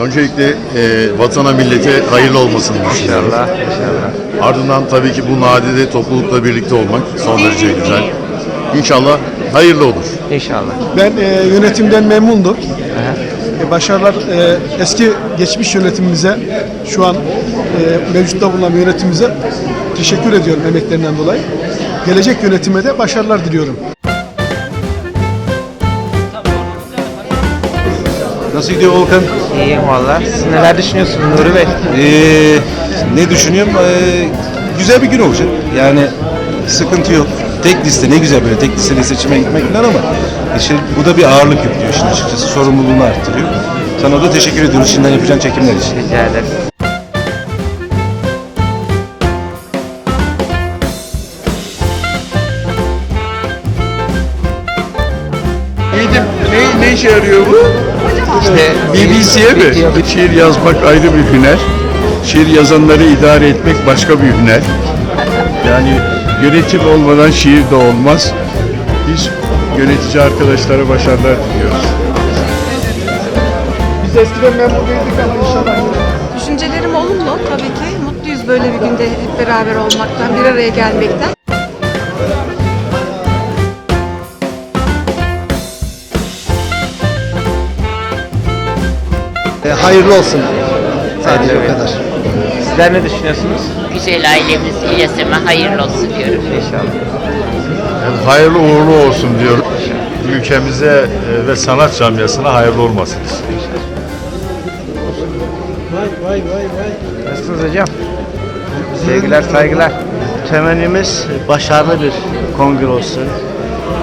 Öncelikle e, vatana millete hayırlı olmasını düşünüyorum. İnşallah, inşallah. Ardından tabii ki bu nadide toplulukla birlikte olmak son derece güzel. İnşallah hayırlı olur. İnşallah. Ben e, yönetimden memnundum. E, başarılar e, eski geçmiş yönetimimize, şu an e, mevcutta bulunan yönetimimize teşekkür ediyorum emeklerinden dolayı. Gelecek yönetime de başarılar diliyorum. Nasıl gidiyor Volkan? İyiyim valla. Siz neler düşünüyorsunuz Nuri Bey? Ee, ne düşünüyorum? Ee, güzel bir gün olacak. Yani sıkıntı yok. Tek liste ne güzel böyle tek listeli seçime gitmek falan ama işte bu da bir ağırlık yüklüyor şimdi açıkçası. Sorumluluğunu arttırıyor. Sana da teşekkür ediyoruz şimdiden yapacağın çekimler için. Rica ederim. Ne, ne işe yarıyor bu? İşte BBC'ye mi? Şiir yazmak ayrı bir hüner. Şiir yazanları idare etmek başka bir hüner. Yani yönetim olmadan şiir de olmaz. Biz yönetici arkadaşlara başarılar diliyoruz. Biz eskiden memnun değildik ama inşallah Düşüncelerim olumlu tabii ki. Mutluyuz böyle bir günde hep beraber olmaktan, bir araya gelmekten. Hayırlı olsun. Sadece o kadar. Sizler ne düşünüyorsunuz? güzel ailemiz İlyas'ıma hayırlı olsun diyorum. İnşallah. Yani hayırlı uğurlu olsun diyorum. Ülkemize e, ve sanat camiasına hayırlı olmasın. Nasılsınız hocam? Sevgiler, saygılar. Temennimiz başarılı bir kongre olsun.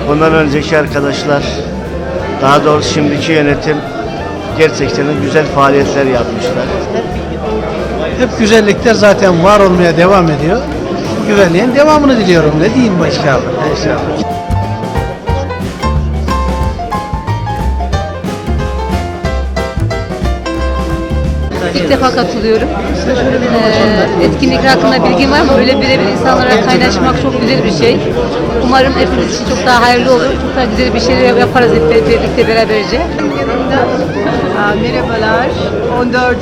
Bundan önceki arkadaşlar, daha doğrusu şimdiki yönetim gerçekten güzel faaliyetler yapmışlar. Hep güzellikler zaten var olmaya devam ediyor. Bu güzelliğin devamını diliyorum. Ne diyeyim başka? İnşallah. İlk defa katılıyorum. Ee, etkinlik hakkında bilgim var ama böyle birebir insanlara kaynaşmak çok güzel bir şey. Umarım hepimiz için çok daha hayırlı olur. Çok daha güzel bir şeyler yaparız hep birlikte beraberce. Aa, Merhabalar. 14.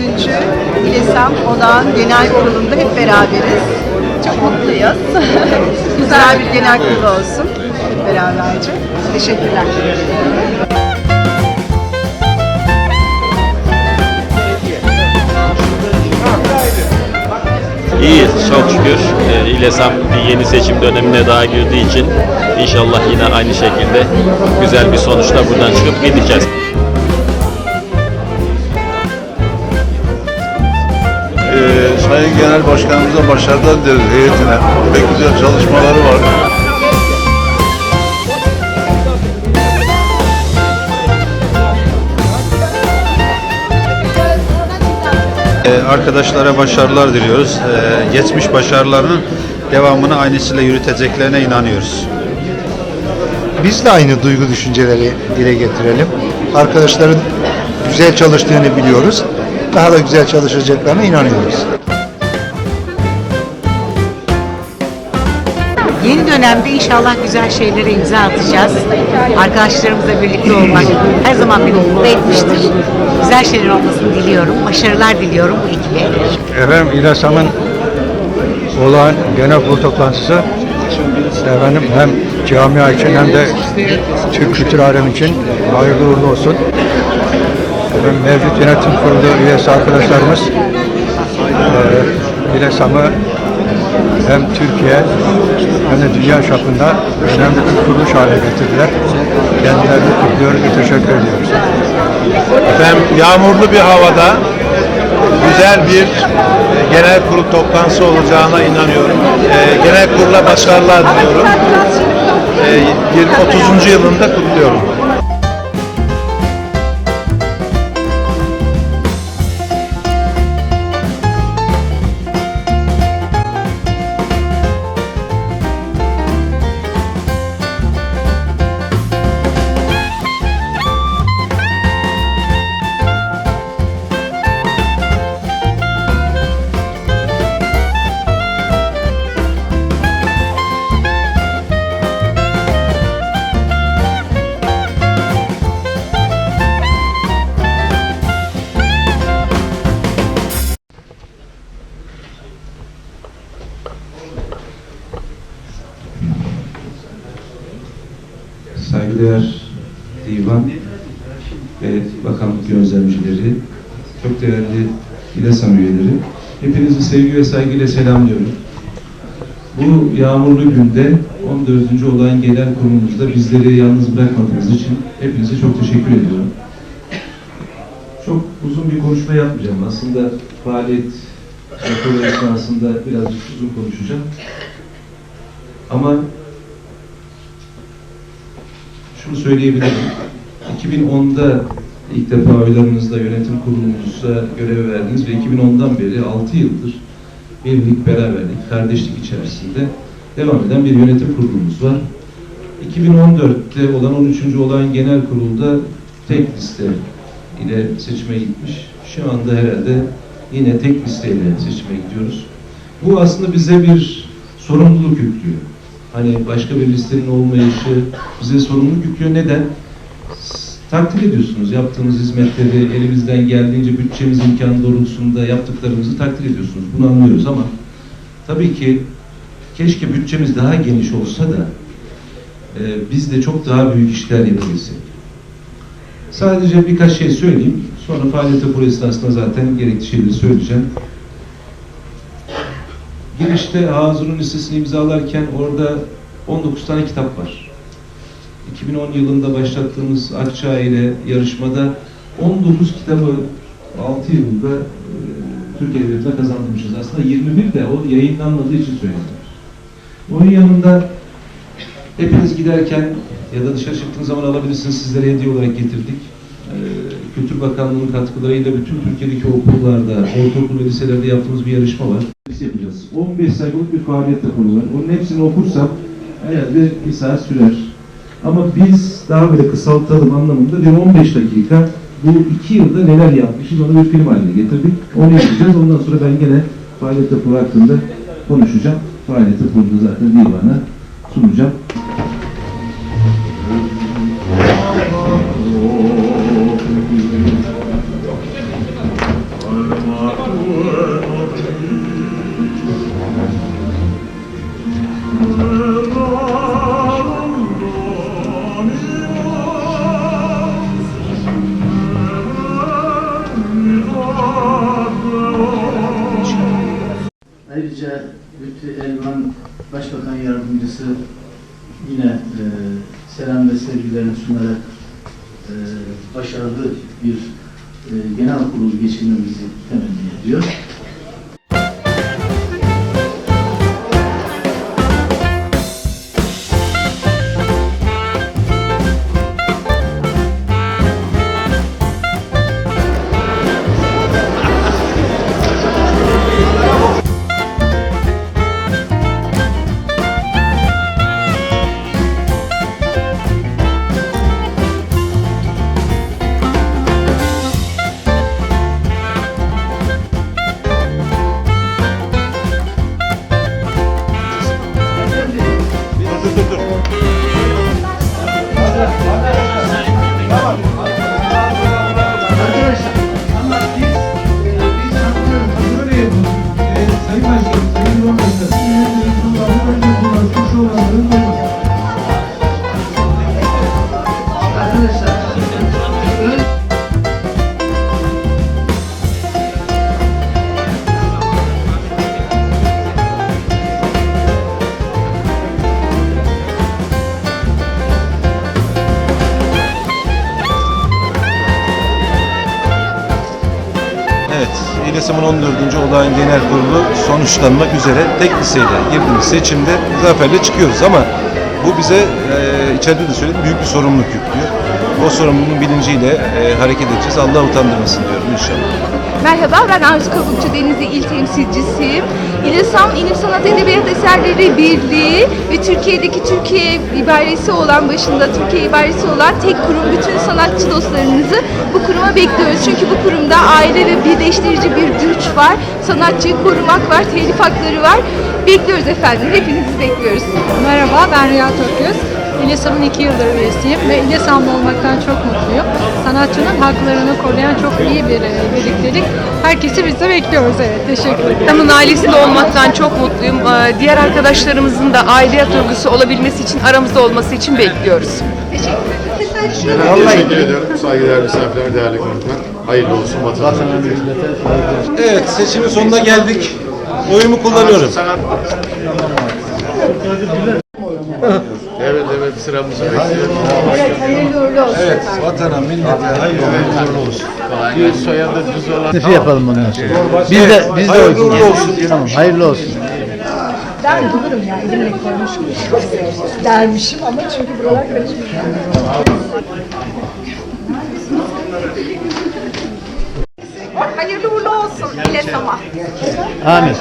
İLESAM olan genel kurulunda hep beraberiz. Çok mutluyuz. Güzel bir genel kurulu olsun. Beraberce. Teşekkürler. İyi, çok şükür. Ee, İLESAM bir yeni seçim dönemine daha girdiği için inşallah yine aynı şekilde güzel bir sonuçla buradan çıkıp gideceğiz. Ee, Sayın Genel Başkanımıza başarılar dileriz heyetine. Pek güzel çalışmaları var. Arkadaşlara başarılar diliyoruz. Ee, Geçmiş başarılarının devamını aynısıyla yürüteceklerine inanıyoruz. Biz de aynı duygu düşünceleri dile getirelim. Arkadaşların güzel çalıştığını biliyoruz. Daha da güzel çalışacaklarına inanıyoruz. Yeni dönemde inşallah güzel şeylere imza atacağız. Arkadaşlarımızla birlikte olmak her zaman beni mutlu etmiştir. Güzel şeyler olmasını diliyorum. Başarılar diliyorum bu ekibe. Efendim İLASAM'ın olağan genel kurul toplantısı efendim hem camia için hem de Türk kültür alemi için hayırlı uğurlu olsun. Efendim, mevcut yönetim kurulu üyesi arkadaşlarımız e, İLASAM'ı hem Türkiye hem de dünya çapında önemli bir kuruluş haline getirdiler. Kendilerini kutluyoruz ve teşekkür ediyoruz. Efendim yağmurlu bir havada güzel bir e, genel kurul toplantısı olacağına inanıyorum. E, genel kurula başarılar diliyorum. E, 30. yılında kutluyorum. İLESAM üyeleri, hepinizi sevgi ve saygıyla selamlıyorum. Bu yağmurlu günde 14. olan genel kurulumuzda bizleri yalnız bırakmadığınız için hepinize çok teşekkür ediyorum. Çok uzun bir konuşma yapmayacağım. Aslında faaliyet raporu esnasında birazcık uzun konuşacağım. Ama şunu söyleyebilirim. 2010'da ilk defa oylarınızla yönetim kurulumuza görev verdiniz ve 2010'dan beri 6 yıldır birlik, beraberlik, kardeşlik içerisinde devam eden bir yönetim kurulumuz var. 2014'te olan 13. olan genel kurulda tek liste ile seçime gitmiş. Şu anda herhalde yine tek listeyle seçime gidiyoruz. Bu aslında bize bir sorumluluk yüklüyor. Hani başka bir listenin olmayışı bize sorumluluk yüklüyor. Neden? Takdir ediyorsunuz yaptığımız hizmetleri, elimizden geldiğince bütçemiz imkanı doğrultusunda yaptıklarımızı takdir ediyorsunuz. Bunu anlıyoruz ama tabii ki keşke bütçemiz daha geniş olsa da e, biz de çok daha büyük işler yapabilsek. Sadece birkaç şey söyleyeyim. Sonra faaliyet raporu esnasında zaten gerekli şeyleri söyleyeceğim. Girişte Hazır'ın listesini imzalarken orada 19 tane kitap var. 2010 yılında başlattığımız Akçağ ile yarışmada 19 kitabı 6 yılda e, Türkiye Devleti'ne kazandırmışız. Aslında 21 de o yayınlanmadığı için söyleniyor. Onun yanında hepiniz giderken ya da dışarı çıktığınız zaman alabilirsiniz. Sizlere hediye olarak getirdik. Ee, Kültür Bakanlığı'nın katkılarıyla bütün Türkiye'deki okullarda, ortaokul ve liselerde yaptığımız bir yarışma var. yapacağız. 15 sayfalık bir faaliyet raporu. Onun hepsini okursam herhalde bir saat sürer. Ama biz daha böyle kısaltalım anlamında bir 15 dakika bu iki yılda neler yapmışız onu bir film haline getirdik. Onu yapacağız. Ondan sonra ben gene faaliyet raporu hakkında konuşacağım. Faaliyet raporunu zaten divana sunacağım. Ayrıca Lütfi Elvan Başbakan Yardımcısı yine e, selam ve sevgilerini sunarak e, başarılı bir e, genel kurul geçirmemizi temenni ediyor. Başkanım, Sayın İLESAM'ın 14. olağan genel kurulu sonuçlanmak üzere tek listeyle girdiğimiz seçimde zaferle çıkıyoruz ama bu bize e, içeride de söyledim büyük bir sorumluluk yüklüyor. O sorumluluğun bilinciyle e, hareket edeceğiz. Allah utandırmasın diyorum inşallah. Merhaba, ben Arzu Kabukçu Denizli İl Temsilcisiyim. İLESAM İlim Sanat Edebiyat Eserleri Birliği ve Türkiye'deki Türkiye ibaresi olan, başında Türkiye ibaresi olan tek kurum. Bütün sanatçı dostlarınızı bu kuruma bekliyoruz. Çünkü bu kurumda aile ve birleştirici bir güç var. Sanatçıyı korumak var, telif hakları var. Bekliyoruz efendim, hepinizi bekliyoruz. Merhaba ben Rüya Tökyüz. İLESAM'ın iki yıldır üyesiyim ve İLESAM'lı olmaktan çok mutluyum. Sanatçının haklarını koruyan çok iyi bir e, birliktelik. Herkesi biz de bekliyoruz evet. Teşekkür ederim. İLESAM'ın ailesinde olmaktan çok mutluyum. Ee, Diğer arkadaşlarımızın da aidiyet duygusu olabilmesi için aramızda olması için bekliyoruz. Teşekkür ediyorum. Saygıdeğer misafirler, değerli konuklar. Hayırlı olsun vatandaşlar. Evet seçimin sonuna geldik. Oyumu kullanıyorum. Evet evet sıramızı bekliyoruz. Evet vatana millete hayırlı uğurlu olsun. Bir soyadı düz olan. Ne yapalım ondan sonra? Biz de biz de hayırlı uğurlu olsun. Tamam hayırlı olsun. Ben bulurum ya. Elimle koymuş gibi. Dermişim ama çünkü buralar karışmış. Hayırlı uğurlu olsun İLESAM'a. Amin.